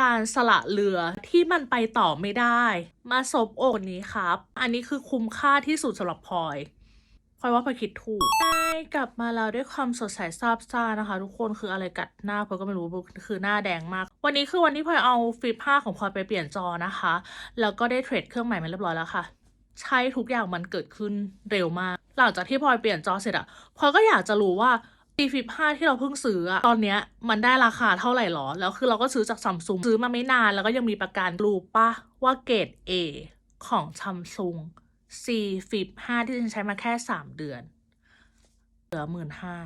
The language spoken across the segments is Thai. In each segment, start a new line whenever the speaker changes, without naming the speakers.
การสละเรือที่มันไปต่อไม่ได้ มาซบอกนี้ครับ อันนี้คือคุ้มค่าที่สุดสำหรับพลอยพลอยว่าพลอยคิดถูกได้กลับมาแล้วด้วยความสดใสซาบซ่านะคะ ทุกคนคืออะไรกัดหน้าพลอยก็ไม่รู้คือหน้าแดงมาก วันนี้คือวันที่พลอยเอาฟลิป5ของพลอยไปเปลี่ยนจอนะคะ แล้วก็ได้เทรดเครื่องใหม่มาเรียบร้อยแล้วค่ะ ใช่ทุกอย่างมันเกิดขึ้นเร็วมาก หลังจากที่พลอยเปลี่ยนจอเสร็จอะพลอยก็อยากจะรู้ว่า ปีฟิป5ที่เราเพิ่งซื้ออะตอนเนี้ยมันได้ราคาเท่าไหร่หรอ แล้วคือเราก็ซื้อจากซัมซุงซื้อมาไม่นานแล้วก็ยังมีประกันรู้ปะว่าเกรด A ของซัมซุง C Flip 5ที่ฉันใช้มาแค่ 3 เดือน เหลือหมื่นห้า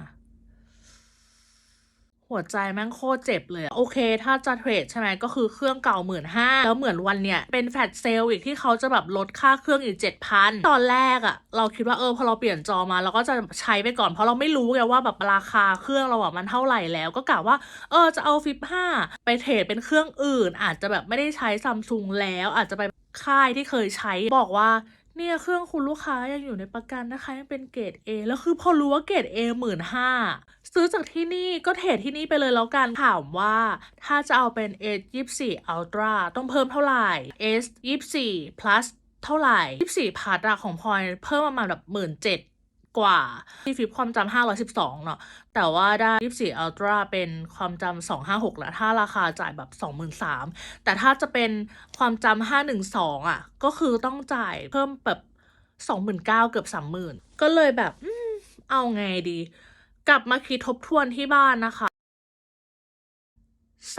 หัวใจแม่งโคตรเจ็บเลยโอเค ถ้าจะเทรดใช่ไหมก็คือเครื่องเก่าหมื่นห้าแล้วเหมือนวันเนี้ยเป็นแฟลชเซลล์อีกที่เขาจะแบบลดค่าเครื่องอีกเจ็ดพันตอนแรกอะเราคิดว่าเออพอเราเปลี่ยนจอมาเราก็จะใช้ไปก่อน เพราะเราไม่รู้ไงว่าแบบราคาเครื่องเราอะมันเท่าไหร่แล้ว ก็กะว่าเออจะเอาฟิปห้าไปเทรดเป็นเครื่องอื่น อาจจะแบบไม่ได้ใช้ซัมซุงแล้ว อาจจะไปค่ายที่เคยใช้บอกว่าเนี่ยเครื่องคุณลูกค้ายังอยู่ในประกันนะคะยังเป็นเกรด A แล้วคือพอรู้ว่าเกรด A หมื่นห้า ซื้อจากที่นี่ก็เทรดที่นี่ไปเลยแล้วกันถามว่าถ้าจะเอาเป็น S 24 Ultra ต้องเพิ่มเท่าไหร่ S 24 plus เท่าไหร่ 24พัทอะของพลอยเพิ่มประมาณแบบหมื่นเจ็ดกว่าที่ฟิปความจำ512 เนาะแต่ว่าได้ 24 Ultra เป็นความจำ256แล้วถ้าราคาจ่ายแบบ23,000แต่ถ้าจะเป็นความจำ512 อะ ก็คือต้องจ่ายเพิ่มแบบ29,000เกือบ30,000 ก็เลยแบบเอาไงดี กลับมาคิดทบทวนที่บ้านนะคะ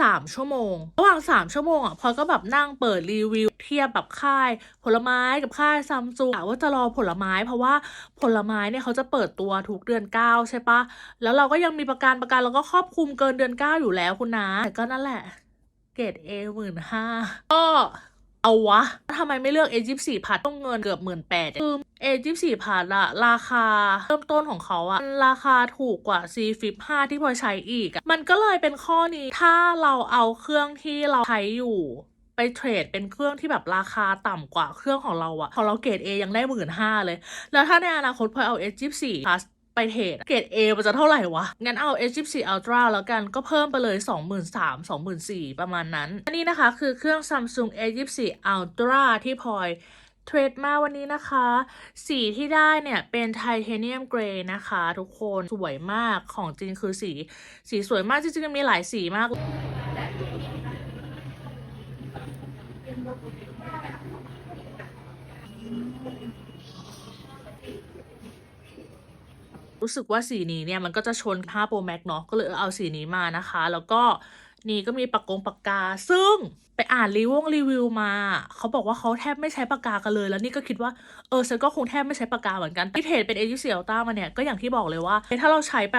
สามชั่วโมง ระหว่างสามชั่วโมงอะพลอยก็แบบนั่งเปิดรีวิว เทียบแบบค่าย ผลไม้กับค่ายซัมซุงกะว่าจะรอผลไม้เพราะว่าผลไม้เนี่ยเขาจะเปิดตัวทุกเดือนเก้าใช่ปะแล้วเราก็ยังมีประกันประกันเราก็ครอบคลุมเกินเดือนเก้าอยู่แล้วคุณนะแต่ก็นั่นแหละ เกรดเอหมื่นห้าก็ เอาวะทำไมไม่เลือก A24 พัดต้องเงินเกือบหมื่นแปดคือ A24 พัดอะราคาเริ่มต้นของเขาอะราคาถูกกว่า C Flip 5ที่พอใช้อีก มันก็เลยเป็นข้อนี้ถ้าเราเอาเครื่องที่เราใช้อยู่ไปเทรดเป็นเครื่องที่แบบราคาต่ำกว่าเครื่องของเราอะของเราเกรด A ยังได้หมื่นห้าเลย แล้วถ้าในอนาคตพอเอา S24 Plus ไปเทรดเกรด A มันจะเท่าไหร่วะ งั้นเอา S24 Ultra แล้วกันก็เพิ่มไปเลย 23,000 24,000 ประมาณนั้น อันนี้นะคะคือเครื่อง Samsung S24 Ultra ที่พลอยเทรดมาวันนี้นะคะ สีที่ได้เนี่ยเป็นไทเทเนียมเกรย์นะคะ ทุกคนสวยมากของจริงคือสี สีสวยมากจริงๆมันมีหลายสีมาก รู้สึกว่าสีนี้เนี่ยมันก็จะชน5 Pro Max เนาะก็เลยเอาสีนี้มานะคะ แล้วก็นี่ก็มีปากกงปากกา ซึ่งไปอ่านรีวงรีวิวมา เขาบอกว่าเขาแทบไม่ใช้ปากกากันเลย แล้วนี่ก็คิดว่าเออฉันก็คงแทบไม่ใช้ปากกาเหมือนกันที่เทรดเป็น A24 Ultra มาเนี่ยก็อย่างที่บอกเลยว่า ถ้าเราใช้ไป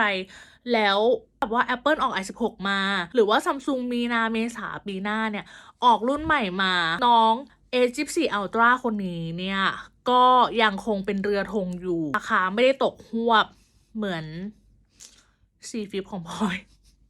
แล้วแบบว่า Apple ออก i16 มา หรือว่า Samsung มีนาเมษาปีหน้าเนี่ย ออกรุ่นใหม่มา น้อง A24 Ultra คนนี้เนี่ย ก็ยังคงเป็นเรือธงอยู่ราคาไม่ได้ตกหวบ เหมือนซีฟิปของพลอย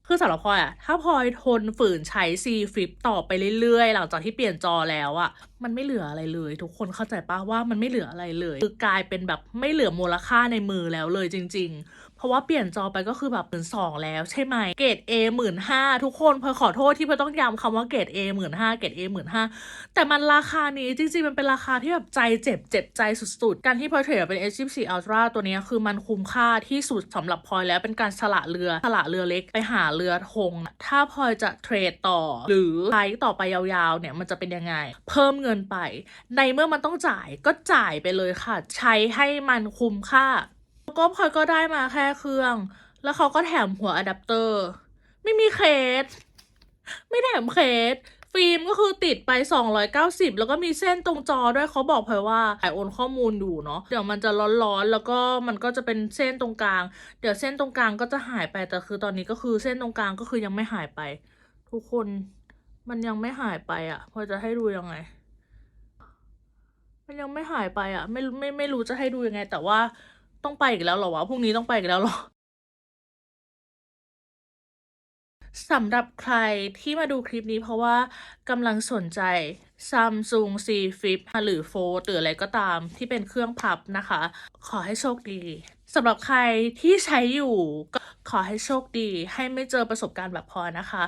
คือสำหรับพลอยอะถ้าพลอยทนฝืนใช้ซีฟิปต่อไปเรื่อยๆ หลังจากที่เปลี่ยนจอแล้วอะมันไม่เหลืออะไรเลย ทุกคนเข้าใจปะว่ามันไม่เหลืออะไรเลย คือกลายเป็นแบบไม่เหลือมูลค่าในมือแล้วเลยจริง ๆ เพราะว่าเปลี่ยนจอไปก็คือแบบหมื่นสองแล้วใช่ไหมเกรด A หมื่นห้าทุกคนพลอยขอโทษที่พลอยต้องย้ำคำว่าเกรด A หมื่นห้าเกรด A หมื่นห้าแต่มันราคานี้จริงๆ มันเป็นราคาที่แบบใจเจ็บเจ็บใจสุดๆ การที่พลอยเทรดเป็น S24 Ultra ตัวนี้คือมันคุ้มค่าที่สุดสำหรับพลอยแล้วเป็นการสละเรือสละเรือเล็กไปหาเรือธงถ้าพลอยจะเทรดต่อ หรือใช้ต่อไปยาวๆเนี่ยมันจะเป็นยังไง เพิ่มเงินไป ในเมื่อมันต้องจ่ายก็จ่ายไปเลยค่ะ ใช้ให้มันคุ้มค่า ก็พลอยก็ได้มาแค่เครื่อง แล้วเขาก็แถมหัวอะแดปเตอร์ ไม่มีเคส ไม่แถมเคส ฟิล์มก็คือติดไป 290 แล้วก็มีเส้นตรงจอด้วยเขาบอกพลอยว่าถ่ายโอนข้อมูลอยู่เนาะเดี๋ยวมันจะร้อนๆ แล้วก็มันก็จะเป็นเส้นตรงกลาง เดี๋ยวเส้นตรงกลางก็จะหายไปแต่คือตอนนี้ก็คือเส้นตรงกลางก็คือยังไม่หายไป ทุกคนมันยังไม่หายไปอะ่ะพลอจะให้ดูยังไงมันยังไม่หายไปอะ ไม่ไม่ไม่รู้จะให้ดูยังไง แต่ว่า ต้องไปอีกแล้วเหรอวะพรุ่งนี้ต้องไปอีกแล้วเหรอสำหรับใครที่มาดูคลิปนี้เพราะว่ากำลังสนใจ Samsung C Flip หรือ Fold หรืออะไรก็ตามที่เป็นเครื่องพับนะคะ ขอให้โชคดีสำหรับใครที่ใช้อยู่ก็ขอให้โชคดี ให้ไม่เจอประสบการณ์แบบพอนะคะ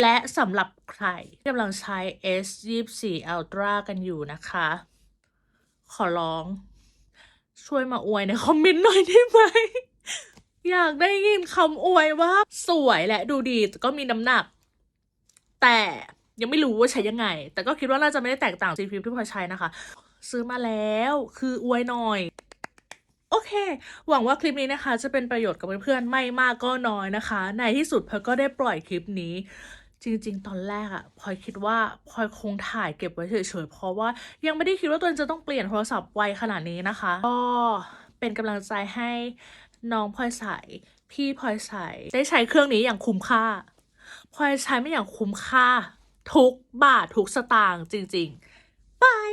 และสำหรับใครที่กำลังใช้ S24 Ultra กันอยู่นะคะ ขอร้อง ช่วยมาอวยในคอมเมนต์หน่อยได้ไหม อยากได้ยินคำอวยว่า สวยและดูดีแต่ก็มีน้ำหนัก แต่ยังไม่รู้ว่าใช้ยังไง แต่ก็คิดว่าน่าจะไม่ได้แตกต่างจากฟิล์มที่พอยใช้นะคะ ซื้อมาแล้วคืออวยหน่อยโอเค หวังว่าคลิปนี้นะคะ จะเป็นประโยชน์กับเพื่อนๆ ไม่มากก็น้อยนะคะ ในที่สุดเพลอก็ได้ปล่อยคลิปนี้ จริง ๆ ตอนแรกอะพลอยคิดว่าพลอยคงถ่ายเก็บไว้เฉยๆเพราะว่ายังไม่ได้คิดว่าตัวเองจะต้องเปลี่ยนโทรศัพท์ไวขนาดนี้นะคะ ก็เป็นกำลังใจให้น้องพลอยใสพี่พลอยใสได้ใช้เครื่องนี้อย่างคุ้มค่าพลอยใช้ไม่อย่างคุ้มค่า ทุกบาททุกสตางค์จริงๆบาย